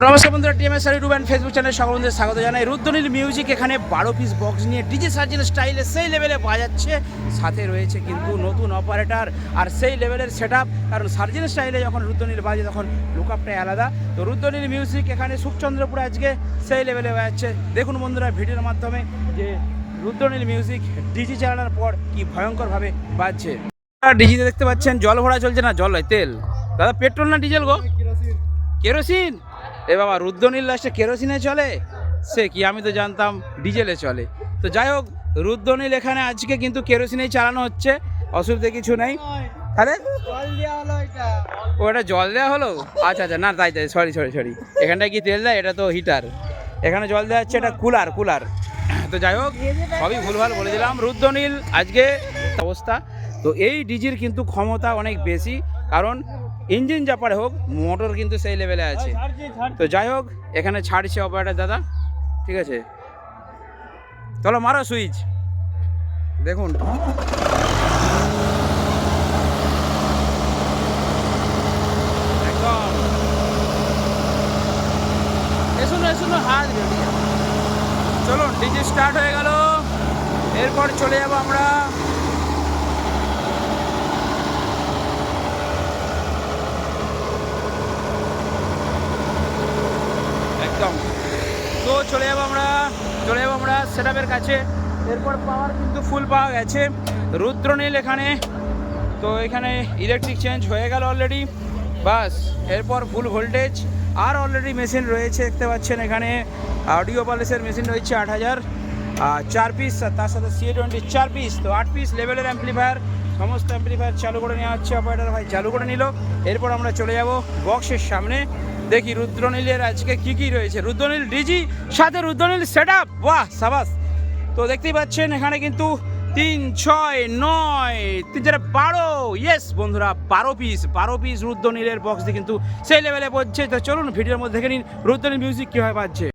নমস্কার বন্ধুরা টিএমএস আর ইউটিউব অ্যান্ড ফেসবুক চ্যানেলে সকল বন্ধুদের স্বাগত জানাই। রুদ্রনীল মিউজিক এখানে বারো পিস বক্স নিয়ে ডিজে সার্জেন স্টাইলে সেই লেভেলে বাজাচ্ছে। সাথে রয়েছে কিন্তু নতুন অপারেটর আর সেই লেভেলের সেট কারণ সার্জেন স্টাইলে যখন রুদ্রনীল বাজে তখন লুকআপটাই আলাদা। তো রুদ্রনীল মিউজিক এখানে সুখচন্দ্রপুরে আজকে সেই লেভেলে বাজাচ্ছে। দেখুন বন্ধুরা ভিডিওর মাধ্যমে যে রুদ্রনীল মিউজিক ডিজি চালানোর পর কি ভয়ঙ্করভাবে বাজছে। ডিজিতে দেখতে পাচ্ছেন জল ভরা চলছে না জল তেল। দাদা পেট্রোল না ডিজেল গো? কেরোসিন এ বাবা রুদ্রনীল লাস্টে কেরোসিনে চলে? সে কি, আমি তো জানতাম ডিজেলে চলে। তো যাই হোক, রুদ্রনীল এখানে আজকে কিন্তু কেরোসিনেই চালানো হচ্ছে, অসুবিধা কিছু নেই। আরে? ও, এটা জল দেওয়া হলো? আচ্ছা আচ্ছা না, তাই তাই সরি সরি সরি এখানটায় কি তেল দেয়? এটা তো হিটার এখানে জল দেওয়া হচ্ছে, এটা কুলার কুলার তো যাই হোক, সবই ভুলভাল বলে দিলাম। রুদ্রনীল, আজকে অবস্থা। তো এই ডিজির কিন্তু ক্ষমতা অনেক বেশি। কারণ ইঞ্জিন চাপারে হোক মোটর কিন্তু সেই লেভেলে আছে। তো যাই হোক এখানে ছাড়ছে অপারেটার দাদা ঠিক আছে? চলো মারো সুইচ দেখুন। একদম। এসুন এসুন হাত বেরিয়ে চলুন ডিজি স্টার্ট হয়ে গেল। এরপর চলে যাব আমরা একদম তো চলে যাব আমরা, চলে যাব আমরা সেটআপের কাছে। এরপর পাওয়ার কিন্তু ফুল পাওয়া গেছে। রুদ্রনীল এখানে। তো এখানে ইলেকট্রিক চেঞ্জ হয়ে গেল অলরেডি বাস, এরপর ফুল ভোল্টেজ আর অলরেডি মেশিন রয়েছে, দেখতে পাচ্ছেন এখানে। অডিও পালিশের মেশিন রয়েছে আট হাজার। চার পিস তার সাথে সি টোয়েন্টি চার পিস তো আট পিস লেভেলের অ্যাম্পলিফায়ার সমস্ত অ্যাম্পলিফায়ার চালু করে নেওয়া হচ্ছে। অপারেটার ভাই চালু করে নিল। এরপর আমরা চলে যাব বক্সের সামনে। দেখি রুদ্রনীলের আজকে কি কি রয়েছে? রুদ্রনীল ডিজি, সাথে রুদ্রনীল সেট আপ বাহ, সাবাস। তো দেখতেই পাচ্ছেন, এখানে কিন্তু তিন, ছয়, নয়, তিন, চার, বারো। ইয়েস বন্ধুরা, বারো পিস বারো পিস রুদ্রনীলের বক্স দিয়ে কিন্তু সেই লেভেলে পড়ছে তো চলুন ভিডিওর মধ্যে দেখে নিন রুদ্রনীল মিউজিক কীভাবে বাজছে।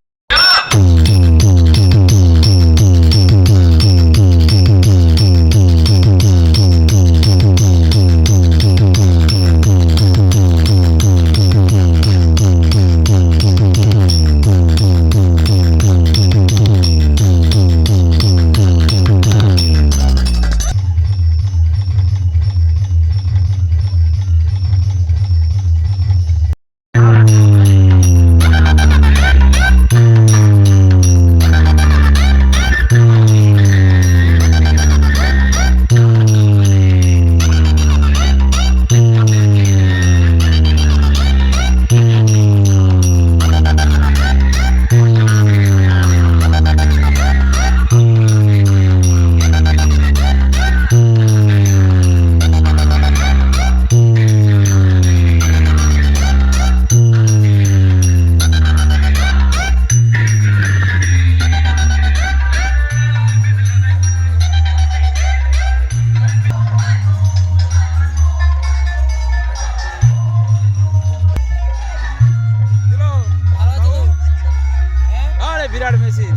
vermesin.